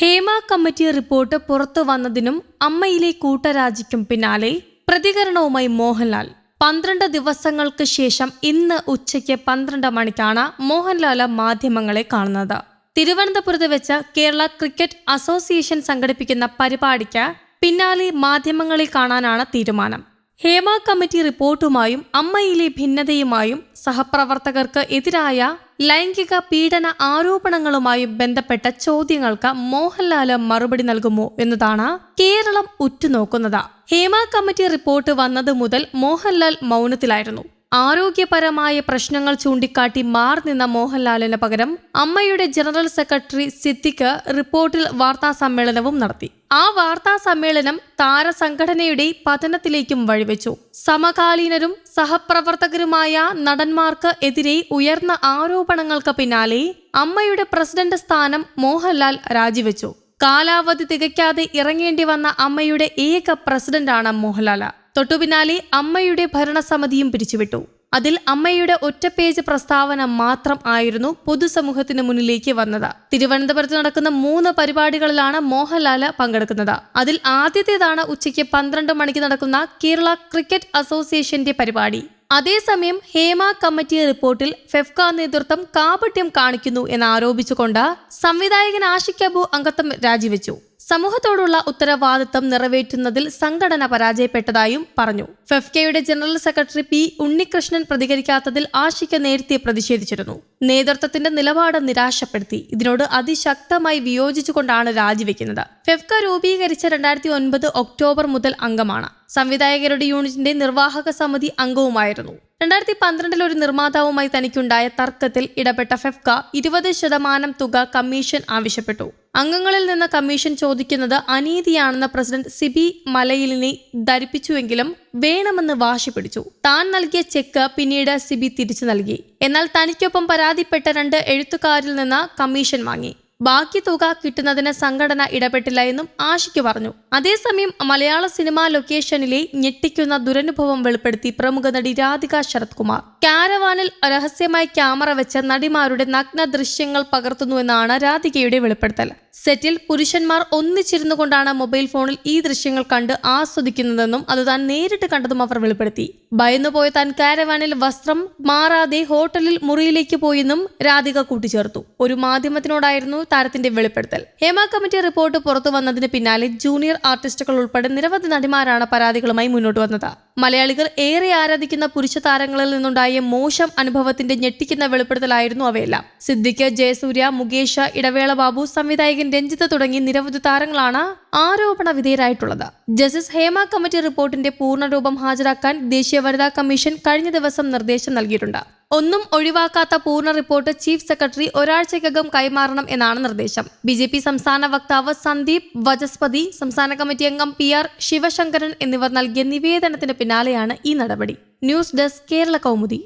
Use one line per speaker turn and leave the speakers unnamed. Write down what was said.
Hema committee report പുറത്തു വന്നതിനും അമ്മയിലെ കൂട്ടരാജിക്കും പിന്നാലെ പ്രതികരണവുമായി മോഹൻലാൽ. പന്ത്രണ്ട് ദിവസങ്ങൾക്ക് ശേഷം ഇന്ന് ഉച്ചയ്ക്ക് പന്ത്രണ്ട് മണിക്കാണ് മോഹൻലാൽ മാധ്യമങ്ങളെ കാണുന്നത്. തിരുവനന്തപുരത്ത് വെച്ച് കേരള ക്രിക്കറ്റ് അസോസിയേഷൻ സംഘടിപ്പിക്കുന്ന പരിപാടിക്ക് പിന്നാലെ മാധ്യമങ്ങളെ കാണാനാണ് തീരുമാനം. ഹേമ കമ്മിറ്റി റിപ്പോർട്ടുമായും അമ്മയിലെ ഭിന്നതയുമായും സഹപ്രവർത്തകർക്ക് എതിരായ ലൈംഗിക പീഡന ആരോപണങ്ങളുമായും ബന്ധപ്പെട്ട ചോദ്യങ്ങൾക്ക് മോഹൻലാൽ മറുപടി നൽകുമോ എന്നതാണ് കേരളം ഉറ്റുനോക്കുന്നത്. ഹേമ കമ്മിറ്റി റിപ്പോർട്ട് വന്നത് മുതൽ മോഹൻലാൽ മൗനത്തിലായിരുന്നു. ആരോഗ്യപരമായ പ്രശ്നങ്ങൾ ചൂണ്ടിക്കാട്ടി മാറിനിന്ന മോഹൻലാലിന് പകരം അമ്മയുടെ ജനറൽ സെക്രട്ടറി സിദ്ദിഖ് റിപ്പോർട്ടിൽ വാർത്താ സമ്മേളനവും നടത്തി. ആ വാർത്താ സമ്മേളനം താരസംഘടനയുടെ പതനത്തിലേക്കും വഴിവെച്ചു. സമകാലീനരും സഹപ്രവർത്തകരുമായ നടന്മാർക്ക് എതിരെ ഉയർന്ന ആരോപണങ്ങൾക്ക് പിന്നാലെ അമ്മയുടെ പ്രസിഡന്റ് സ്ഥാനം മോഹൻലാൽ രാജിവെച്ചു. കാലാവധി തികയ്ക്കാതെ ഇറങ്ങേണ്ടി വന്ന അമ്മയുടെ ഏക പ്രസിഡന്റാണ് മോഹൻലാൽ തൊട്ടുപിന്നാലെ അമ്മയുടെ ഭരണസമിതിയും പിരിച്ചുവിട്ടു. അതിൽ അമ്മയുടെ ഒറ്റ പേജ് പ്രസ്താവന മാത്രം ആയിരുന്നു പൊതുസമൂഹത്തിന് മുന്നിലേക്ക് വന്നത്. തിരുവനന്തപുരത്ത് നടക്കുന്ന മൂന്ന് പരിപാടികളിലാണ് മോഹൻലാൽ പങ്കെടുക്കുന്നത്. അതിൽ ആദ്യത്തേതാണ് ഉച്ചയ്ക്ക് പന്ത്രണ്ട് മണിക്ക് നടക്കുന്ന കേരള ക്രിക്കറ്റ് അസോസിയേഷന്റെ പരിപാടി. അതേസമയം ഹേമ കമ്മിറ്റി റിപ്പോർട്ടിൽ ഫെഫ്ക നേതൃത്വം കാപട്യം കാണിക്കുന്നു എന്ന് ആരോപിച്ചുകൊണ്ട് സംവിധായകൻ ആഷിക് അബു അംഗത്വം രാജിവെച്ചു. സമൂഹത്തോടുള്ള ഉത്തരവാദിത്തം നിറവേറ്റുന്നതിൽ സംഘടന പരാജയപ്പെട്ടതായും പറഞ്ഞു. ഫെഫ്കയുടെ ജനറൽ സെക്രട്ടറി പി ഉണ്ണികൃഷ്ണൻ പ്രതികരിക്കാത്തതിൽ ആഷിക നേരത്തെ പ്രതിഷേധിച്ചിരുന്നു. നേതൃത്വത്തിന്റെ നിലപാട് നിരാശപ്പെടുത്തി. ഇതിനോട് അതിശക്തമായി വിയോജിച്ചുകൊണ്ടാണ് രാജിവെക്കുന്നത്. ഫെഫ്ക രൂപീകരിച്ച രണ്ടായിരത്തി ഒൻപത് ഒക്ടോബർ മുതൽ അംഗമാണ്. സംവിധായകരുടെ യൂണിറ്റിന്റെ നിർവാഹക സമിതി അംഗവുമായിരുന്നു. രണ്ടായിരത്തി പന്ത്രണ്ടിൽ ഒരു നിർമ്മാതാവുമായി തനിക്കുണ്ടായ തർക്കത്തിൽ ഇടപെട്ട ഫെഫ്ക ഇരുപത് ശതമാനം തുക കമ്മീഷൻ ആവശ്യപ്പെട്ടു. അംഗങ്ങളിൽ നിന്ന് കമ്മീഷൻ ചോദിക്കുന്നത് അനീതിയാണെന്ന് പ്രസിഡന്റ് സിബി മലയിലിനെ ധരിപ്പിച്ചുവെങ്കിലും വേണമെന്ന് വാശി പിടിച്ചു. താൻ നൽകിയ ചെക്ക് പിന്നീട് സിബി തിരിച്ചു നൽകി. എന്നാൽ തനിക്കൊപ്പം പരാതിപ്പെട്ട രണ്ട് എഴുത്തുകാരിൽ നിന്ന് കമ്മീഷൻ വാങ്ങി. ബാക്കി തുക കിട്ടുന്നതിന് സംഘടന ഇടപെട്ടില്ല എന്നും ആഷിക്ക് പറഞ്ഞു. അതേസമയം മലയാള സിനിമാ ലൊക്കേഷനിലെ ഞെട്ടിക്കുന്ന ദുരനുഭവം വെളിപ്പെടുത്തി പ്രമുഖ നടി രാധിക ശരത് കുമാർ കാരവാനിൽ രഹസ്യമായി ക്യാമറ വെച്ച് നടിമാരുടെ നഗ്ന ദൃശ്യങ്ങൾ പകർത്തുന്നുവെന്നാണ് രാധികയുടെ വെളിപ്പെടുത്തൽ. സെറ്റിൽ പുരുഷന്മാർ ഒന്നിച്ചിരുന്നു കൊണ്ടാണ് മൊബൈൽ ഫോണിൽ ഈ ദൃശ്യങ്ങൾ കണ്ട് ആസ്വദിക്കുന്നതെന്നും അത് താൻ നേരിട്ട് കണ്ടതും അവർ വെളിപ്പെടുത്തി. ഭയന്നുപോയ താൻ കാരവാനിൽ വസ്ത്രം മാറാതെ ഹോട്ടലിൽ മുറിയിലേക്ക് പോയെന്നും രാധിക കൂട്ടിച്ചേർത്തു. ഒരു മാധ്യമത്തിനോടായിരുന്നു താരത്തിന്റെ വെളിപ്പെടുത്തൽ. ഹേമ കമ്മിറ്റി റിപ്പോർട്ട് പുറത്തു വന്നതിന് പിന്നാലെ ജൂനിയർ ആർട്ടിസ്റ്റുകൾ ഉൾപ്പെടെ നിരവധി നടിമാരാണ് പരാതികളുമായി മുന്നോട്ട് വന്നത്. മലയാളികൾ ഏറെ ആരാധിക്കുന്ന പുരുഷ താരങ്ങളിൽ നിന്നുണ്ടായ മോശം അനുഭവത്തിന്റെ ഞെട്ടിക്കുന്ന വെളിപ്പെടുത്തലായിരുന്നു അവയെല്ലാം. സിദ്ദിഖ് ജയസൂര്യ മുകേഷ് ഇടവേള ബാബു സംവിധായകൻ രഞ്ജിത്ത് തുടങ്ങി നിരവധി താരങ്ങളാണ് ആരോപണ വിധേയരായിട്ടുള്ളത്. ജസ്റ്റിസ് ഹേമ കമ്മിറ്റി റിപ്പോർട്ടിന്റെ പൂർണരൂപം ഹാജരാക്കാൻ ദേശീയ വനിതാ കമ്മീഷൻ കഴിഞ്ഞ ദിവസം നിർദ്ദേശം നൽകിയിട്ടുണ്ട്. ഒന്നും ഒഴിവാക്കാത്ത പൂർണ റിപ്പോർട്ട് ചീഫ് സെക്രട്ടറി ഒരാഴ്ചയ്ക്കകം കൈമാറണം എന്നാണ് നിർദ്ദേശം. ബി ജെ പി സംസ്ഥാന വക്താവ് സന്ദീപ് വചസ്പതി സംസ്ഥാന കമ്മിറ്റി അംഗം പി ആർ ശിവശങ്കരൻ എന്നിവർ നൽകിയ നിവേദനത്തിന് പിന്നാലെയാണ് ഈ നടപടി. News desk Kerala Kaumudi.